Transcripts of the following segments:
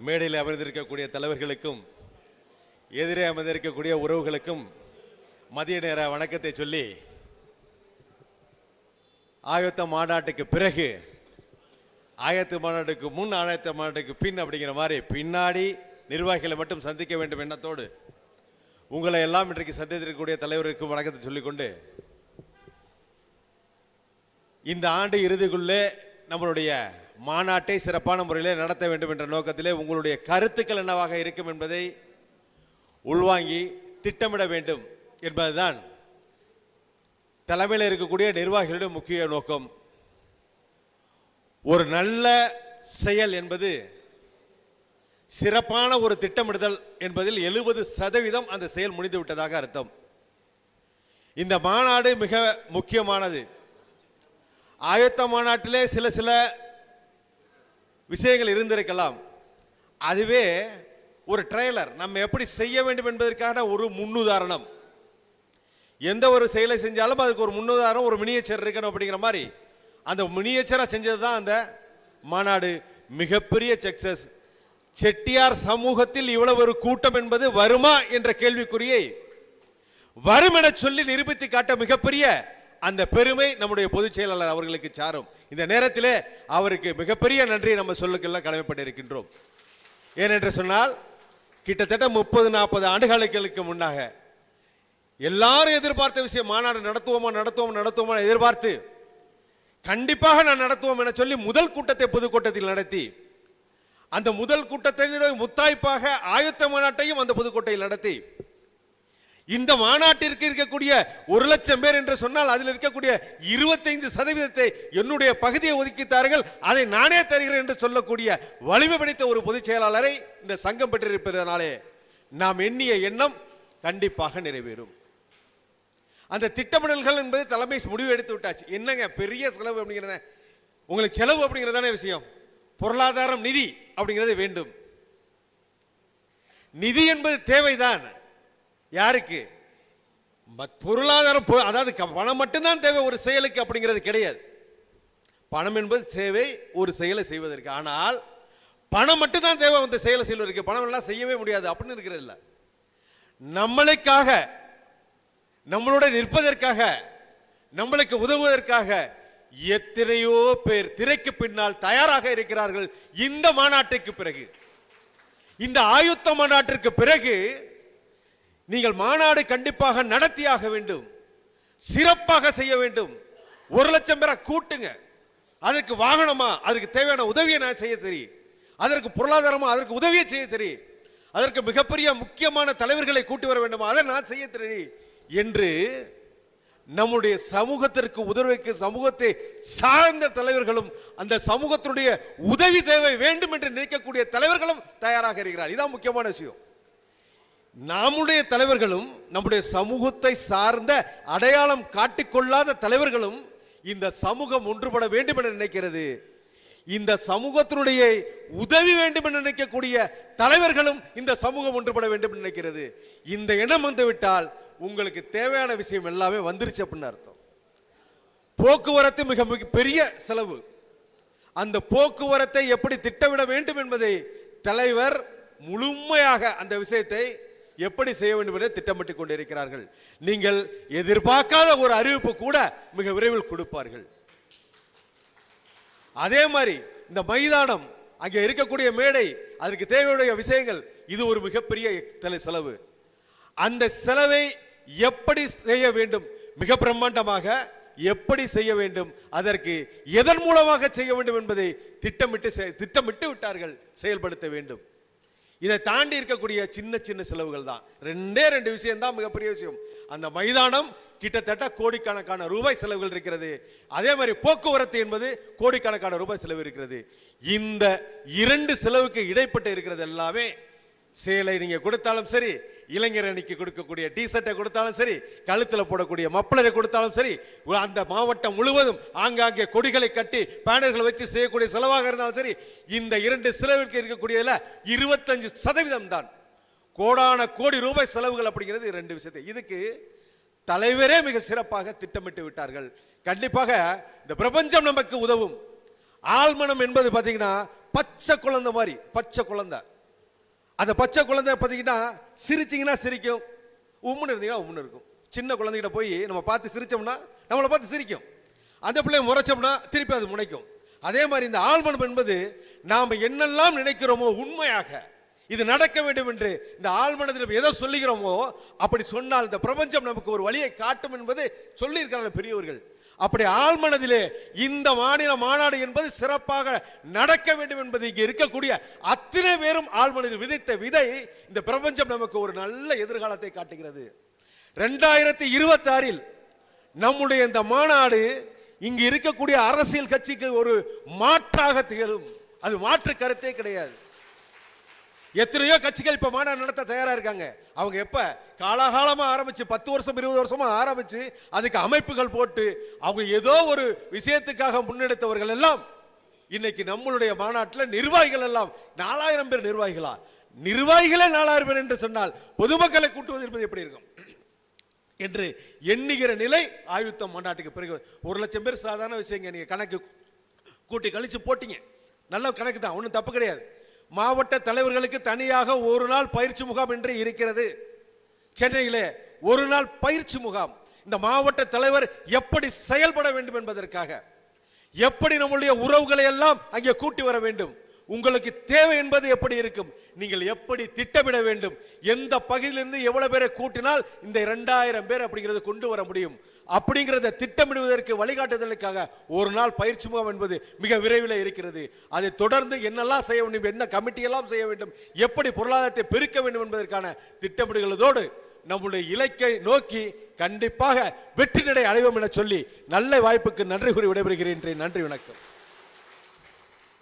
மேடையில் அமர்ந்திருக்கக்கூடிய தலைவர்களுக்கும் எதிரே அமர்ந்திருக்கக்கூடிய உறவுகளுக்கும் மதிய நேர வணக்கத்தை சொல்லி ஆயத்த மாநாட்டுக்கு பிறகு ஆயத்த மாநாட்டுக்கு முன் ஆயத்த மாநாட்டுக்கு பின் அப்படிங்கிற மாதிரி பின்னாடி நிர்வாகிகளை மட்டும் சந்திக்க வேண்டும் எண்ணத்தோடு உங்களை எல்லாம் இன்றைக்கு சந்தித்திருக்கக்கூடிய தலைவருக்கும் வணக்கத்தை சொல்லிக்கொண்டு இந்த ஆண்டு இறுதிக்குள்ளே நம்மளுடைய மாநாட்டை சிறப்பான முறையில் நடத்த வேண்டும் என்ற நோக்கத்திலே உங்களுடைய கருத்துக்கள் என்னவாக இருக்கும் என்பதை உள்வாங்கி திட்டமிட வேண்டும் என்பதுதான் தலைமையில் இருக்கக்கூடிய நிர்வாகிகளுடைய முக்கிய நோக்கம். ஒரு நல்ல செயல் என்பது சிறப்பான ஒரு திட்டமிடுதல் என்பதில் எழுபது சதவீதம் அந்த செயல் முடிந்து விட்டதாக அர்த்தம். இந்த மாநாடு மிக முக்கியமானது. ஆயத்த மாநாட்டிலே சில சில விஷயங்கள் இருந்திருக்கலாம். அதுவே ஒரு ட்ரெய்லர் நம்ம எப்படி செய்ய வேண்டும் என்பதற்கான ஒரு முன்னுதாரணம். எந்த ஒரு செயலை செஞ்சாலும் அதுக்கு ஒரு முன்னுதாரணம் ஒரு மினியேச்சர் இருக்கணும் அப்படிங்கிற மாதிரி. அந்த மினியேச்சராக செஞ்சது தான் அந்த மாநாடு. மிகப்பெரிய சக்சஸ் செட்டியார் சமூகத்தில் இவ்வளவு ஒரு கூட்டம் என்பது வருமா என்ற கேள்விக்குறியை வரும் என சொல்லி நிரூபித்து காட்ட மிகப்பெரிய அந்த பெருமை நம்முடைய பொதுச் செயலாளர் அவர்களுக்கு சாரும். இந்த நேரத்திலே அவருக்கு மிகப்பெரிய நன்றியை நம்ம சொல்லுக்கெல்லாம் கடமைப்பட்டிருக்கின்றோம். ஏனென்று சொன்னால் கிட்டத்தட்ட முப்பது நாற்பது ஆண்டுகளுக்கு முன்னாக எல்லாரும் எதிர்பார்த்த விஷயம் மாநாடு நடத்துவோமா நடத்துவோம் நடத்துவோமா எதிர்பார்த்து கண்டிப்பாக நான் நடத்துவோம் என சொல்லி முதல் கூட்டத்தை பொதுக்கூட்டத்தில் நடத்தி அந்த முதல் கூட்டத்தை முத்தாய்ப்பாக ஆயுத்த மாநாட்டையும் அந்த புதுக்கோட்டையில் நடத்தி இந்த மாநாட்டிற்கு இருக்கக்கூடிய ஒரு லட்சம் பேர் என்று சொன்னால் அதில் இருக்கக்கூடிய இருபத்தைந்து சதவீதத்தை என்னுடைய பகுதியை ஒதுக்கித்தார்கள். அதை நானே தருகிறேன் என்று சொல்லக்கூடிய வலிமை படைத்த ஒரு பொதுச் செயலாளரை இந்த சங்கம் பெற்றிருப்பதனாலே நாம் எண்ணிய எண்ணம் கண்டிப்பாக நிறைவேறும். அந்த திட்டமிடல்கள் என்பது தலைமை முடிவு எடுத்து விட்டாச்சு. என்னங்க பெரிய செலவு அப்படிங்கிறத? உங்களுக்கு செலவு அப்படிங்கிறதான விஷயம். பொருளாதாரம் நிதி அப்படிங்கிறது வேண்டும். நிதி என்பது தேவைதான். யாருக்கு? மத்- பொருளாதாரம் அதாவது க- பணம் மட்டும்தான் தேவை ஒரு செயலுக்கு அப்படிங்கிறது கிடையாது. பணம் என்பது சேவை ஒரு செயலை செய்வதற்கு. ஆனால் பணம் மட்டும்தான் தேவை அந்த செயலை செய்வதற்கு. பணம் எல்லாம் செய்யவே முடியாது அப்படின்னு இருக்கிறது இல்லை. நம்மளுக்காக நம்மளோட நிற்பதற்காக நம்மளுக்கு உதவுவதற்காக எத்தனையோ பேர் திரைக்கு பின்னால் தயாராக இருக்கிறார்கள் இந்த மாநாட்டுக்கு பிறகு. இந்த ஆயுத்த மாநாட்டிற்கு பிறகு நீங்கள் மாநாடு கண்டிப்பாக நடத்தியாக வேண்டும். சிறப்பாக செய்ய வேண்டும். ஒரு லட்சம் பேரை கூட்டுங்க. அதற்கு வாகனமா அதுக்கு தேவையான உதவியை நான் செய்ய தெரியும். அதற்கு பொருளாதாரமா அதற்கு உதவியை செய்ய தெரியும். அதற்கு மிகப்பெரிய முக்கியமான தலைவர்களை கூட்டி வர வேண்டுமா? அதை நான் செய்ய தெரியும். என்று நம்முடைய சமூகத்திற்கு உதவிக்கு சமூகத்தை சார்ந்த தலைவர்களும் அந்த சமூகத்தினுடைய உதவி தேவை வேண்டும் என்று நினைக்கக்கூடிய தலைவர்களும் தயாராக இருக்கிறார். இதான் முக்கியமான விஷயம். நம்முடைய தலைவர்களும் நம்முடைய சமூகத்தை சார்ந்த அடையாளம் காட்டிக்கொள்ளாத தலைவர்களும் இந்த சமூகம் ஒன்றுபட வேண்டும் என நினைக்கிறது. இந்த சமூகத்தினுடைய உதவி வேண்டும் என நினைக்கக்கூடிய தலைவர்களும் இந்த சமூகம் ஒன்றுபட வேண்டும் என்று நினைக்கிறது. இந்த எண்ணம் வந்துவிட்டால் உங்களுக்கு தேவையான விஷயம் எல்லாமே வந்துருச்சு அப்படின்னு அர்த்தம். போக்குவரத்து மிக மிக பெரிய செலவு. அந்த போக்குவரத்தை எப்படி திட்டமிட வேண்டும் என்பதை தலைவர் முழுமையாக அந்த விஷயத்தை எப்படி செய்ய வேண்டும் என்று திட்டமிட்டுக் கொண்டிருக்கிறார்கள். நீங்கள் எதிர்பார்க்காத ஒரு அறிவிப்பு கூட மிக விரைவில் கொடுப்பார்கள். அதே மாதிரி இந்த மைதானம் அங்கே இருக்கக்கூடிய மேடை அதற்கு தேவையுடைய விஷயங்கள் இது ஒரு மிகப்பெரிய செலவு. அந்த செலவை எப்படி செய்ய வேண்டும்? மிக பிரம்மாண்டமாக எப்படி செய்ய வேண்டும்? அதற்கு எதன் மூலமாக செய்ய வேண்டும் என்பதை திட்டமிட்டு திட்டமிட்டு விட்டார்கள் செயல்படுத்த வேண்டும். இதை தாண்டி இருக்கக்கூடிய சின்ன சின்ன செலவுகள் தான். ரெண்டே ரெண்டு விஷயம்தான் மிகப்பெரிய விஷயம். அந்த மைதானம் கிட்டத்தட்ட கோடிக்கணக்கான ரூபாய் செலவுகள் இருக்கிறது. அதே மாதிரி போக்குவரத்து என்பது கோடிக்கணக்கான ரூபாய் செலவு இருக்கிறது. இந்த இரண்டு செலவுக்கு இடைப்பட்டு இருக்கிறது எல்லாமே சேலை நீங்க கொடுத்தாலும் சரி இளைஞர் அணிக்கு கொடுக்கக்கூடிய டிஷர்ட்டை கொடுத்தாலும் சரி கழுத்துல போடக்கூடிய மப்பளரை கொடுத்தாலும் சரி அந்த மாவட்டம் முழுவதும் ஆங்காங்கே கொடிகளை கட்டி பேனர்களை வச்சு செய்யக்கூடிய செலவாக இருந்தாலும் சரி இந்த இரண்டு செலவிற்கு இருக்கக்கூடியதுல இருபத்தஞ்சு சதவீதம் தான். கோடான கோடி ரூபாய் செலவுகள் அப்படிங்கிறது ரெண்டு விஷயத்தை. இதுக்கு தலைவரே மிக சிறப்பாக திட்டமிட்டு விட்டார்கள். கண்டிப்பாக இந்த பிரபஞ்சம் நமக்கு உதவும். ஆழ்மனம் என்பது பாத்தீங்கன்னா பச்சை குழந்தை மாதிரி பச்சை குழந்தை. அந்த பச்சை குழந்தை பார்த்தீங்கன்னா சிரிச்சிங்கன்னா சிரிக்கும். உம்முன்னு இருந்தீங்கன்னா உம்முன்னு இருக்கும். சின்ன குழந்தைகிட்ட போய் நம்ம பார்த்து சிரித்தோம்னா நம்மளை பார்த்து சிரிக்கும். அந்த பிள்ளைய முறைச்சோம்னா திருப்பி அது முனைக்கும் அதே மாதிரி இந்த ஆழ்மனம் என்பது நாம் என்னெல்லாம் நினைக்கிறோமோ உண்மையாக இது நடக்க வேண்டும் என்று இந்த ஆழ்மனத்தில் எதை சொல்லுகிறோமோ அப்படி சொன்னால் இந்த பிரபஞ்சம் நமக்கு ஒரு வழியை காட்டும் என்பது சொல்லியிருக்கிறார்கள் பெரியவர்கள் அப்படி ஆழ்மனதிலே இந்த மாநில மாநாடு என்பது சிறப்பாக நடக்க வேண்டும் என்பது இங்கே இருக்கக்கூடிய அத்தனை பேரும் ஆழ்மனதில் விதைத்த விதை இந்த பிரபஞ்சம் நமக்கு ஒரு நல்ல எதிர்காலத்தை காட்டுகிறது. ரெண்டாயிரத்தி இருபத்தாறில் நம்முடைய இந்த மாநாடு இங்கு இருக்கக்கூடிய அரசியல் கட்சிக்கு ஒரு மாற்றாக திகழும். அது மாற்று கருத்தே கிடையாது. எத்தனையோ கட்சிகள் இப்ப மாநாடு நடத்த தயாரா இருக்காங்க. அவங்க எப்ப? காலாகாலமா ஆரம்பிச்சு பத்து வருஷம் இருபது வருஷமா ஆரம்பிச்சு அதுக்கு அமைப்புகள் போட்டு அவங்க ஏதோ ஒரு விஷயத்துக்காக முன்னெடுத்தவர்கள் எல்லாம் இன்னைக்கு நம்மளுடைய மாநாட்டில் நிர்வாகிகள் எல்லாம் நாலாயிரம் பேர் நிர்வாகிகளா? நிர்வாகிகளே நாலாயிரம் பேர் என்று சொன்னால் பொதுமக்களை கூட்டுவது என்பது எப்படி இருக்கும்? என்று எண்ணுகிற நிலை ஆயுத்தம் மாநாட்டுக்கு பிறகு ஒரு லட்சம் பேர் சாதாரண விஷயங்க நீங்க கணக்கு கூட்டி கழிச்சு போட்டீங்க. நல்ல கணக்கு தான் ஒன்றும் தப்பு கிடையாது. மாவட்ட தலைவர்களுக்கு தனியாக ஒரு நாள் பயிற்சி முகாம் என்று இருக்கிறது. சென்னையிலே ஒரு நாள் பயிற்சி முகாம். இந்த மாவட்ட தலைவர் எப்படி செயல்பட வேண்டும் என்பதற்காக எப்படி நம்முடைய உறவுகளை எல்லாம் அங்கே கூட்டி வர வேண்டும்? உங்களுக்கு தேவை என்பது எப்படி இருக்கும்? நீங்கள் எப்படி திட்டமிட வேண்டும்? எந்த பகுதியிலிருந்து எவ்வளவு பேரை கூட்டினால் இந்த இரண்டாயிரம் பேர் அப்படிங்கிறத கொண்டு வர முடியும்? அப்படிங்கிறத திட்டமிடுவதற்கு வழிகாட்டுதலுக்காக ஒரு நாள் பயிற்சி முகாம் என்பது மிக விரைவில் இருக்கிறது. அதை தொடர்ந்து என்னெல்லாம் செய்ய வேண்டும் என்ன கமிட்டி எல்லாம் செய்ய வேண்டும் எப்படி பொருளாதாரத்தை பெருக்க வேண்டும் என்பதற்கான திட்டமிடுகளதோடு நம்முடைய இலக்கை நோக்கி கண்டிப்பாக வெற்றி நடை அடைவோம் என சொல்லி நல்ல வாய்ப்புக்கு நன்றி கூறி விடைபெறுகிறேன். நன்றி வணக்கம்.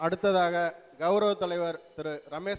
அடுத்ததாக கௌரவ தலைவர் திரு ரமேஷ்